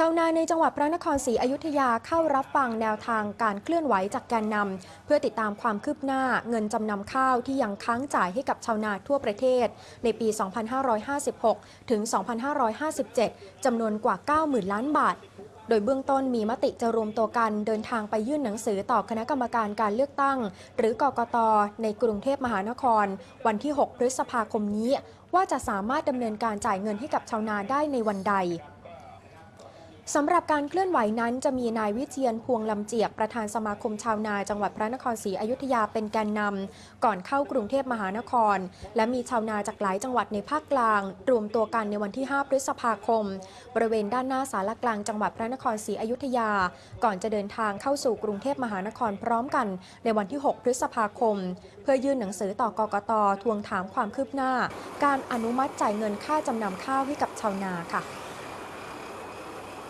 ชาวนาในจังหวัดพระนครศรีอยุธยาเข้ารับฟังแนวทางการเคลื่อนไหวจากแกนนำเพื่อติดตามความคืบหน้าเงินจำนำข้าวที่ยังค้างจ่ายให้กับชาวนาทั่วประเทศ ในปี 2556 ถึง 2557 จำนวนกว่า 90,000 ล้านบาท โดยเบื้องต้นมีมติจะรวมตัวกันเดินทางไปยื่นหนังสือต่อคณะกรรมการการเลือกตั้ง หรือกกต ในกรุงเทพมหานคร วันที่ 6 พฤษภาคมนี้ ว่าจะสามารถดำเนินการจ่ายเงินให้กับชาวนาได้ในวันใด สำหรับการเคลื่อนไหวนั้นจะมีนายวิเชียนพวงลำเจียกประธานสมาคมชาวนาจังหวัดพระนครศรีอยุธยาเป็นแกนนำก่อนเข้ากรุงเทพมหานคร และมีชาวนาจากหลายจังหวัดในภาคกลาง รวมตัวกันในวันที่ 5 พฤษภาคม บริเวณด้านหน้าสารกลางจังหวัดพระนครศรีอยุธยา ก่อนจะเดินทางเข้าสู่กรุงเทพมหานครพร้อมกัน ในวันที่ 6 พฤษภาคม เพื่อยื่นหนังสือต่อกกตทวงถามความคืบหน้า การอนุมัติจ่ายเงินค่าจำนำข้าวให้กับชาวนาค่ะ